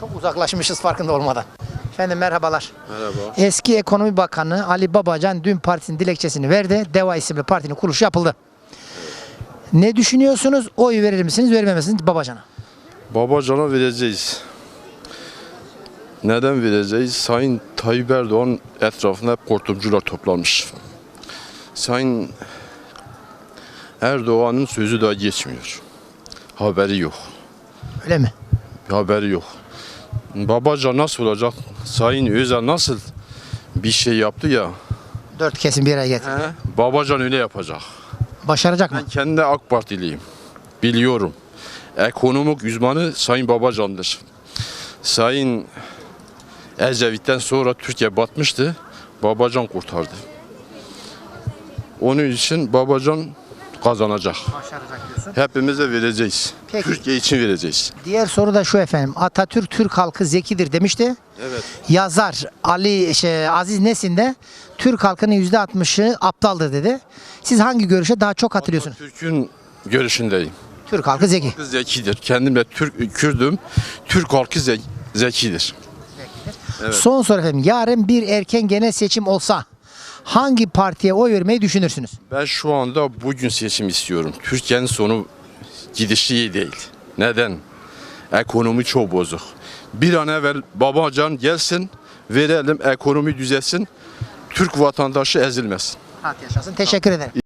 Çok uzaklaşmışız farkında olmadan. Efendim merhabalar. Merhaba. Eski Ekonomi Bakanı Ali Babacan dün partisinin dilekçesini verdi. DEVA isimli partinin kuruluşu yapıldı. Ne düşünüyorsunuz? Oy verir misiniz, vermez misiniz Babacan'a? Babacan'a vereceğiz. Neden vereceğiz? Sayın Tayyip Erdoğan etrafında hep kortumcular toplanmış. Sayın Erdoğan'ın sözü daha geçmiyor. Haberi yok. Öyle mi? Haberi yok. Babacan nasıl olacak? Sayın Özel nasıl bir şey yaptı ya? Dört kesim bir araya getir. He? Babacan öyle yapacak. Başaracak mı? Ben kendi AK Partiliyim. Biliyorum. Ekonomik uzmanı Sayın Babacan'dır. Sayın Ecevit'ten sonra Türkiye batmıştı. Babacan kurtardı. Onun için Babacan kazanacak. Başaracak diyorsun. Hepimize vereceğiz. Peki. Türkiye için vereceğiz. Diğer soru da şu efendim. Atatürk Türk halkı zekidir demişti. Evet. Yazar Ali şey, Aziz Nesin de Türk halkının %60'ı aptaldır dedi. Siz hangi görüşe daha çok hatırlıyorsunuz? Türk'ün görüşündeyim. Türk halkı zeki. Halkı zekidir. Kendim de Türk, Kürdüm. Türk halkı ze- zekidir. Evet. Son soru efendim. Yarın bir erken genel seçim olsa hangi partiye oy vermeyi düşünürsünüz? Ben şu anda bugün seçim istiyorum. Türkiye'nin sonu gidişi iyi değil. Neden? Ekonomi çok bozuk. Bir an evvel Babacan gelsin, verelim ekonomi düzelsin. Türk vatandaşı ezilmesin. Rahat yaşasın. Teşekkür ederim.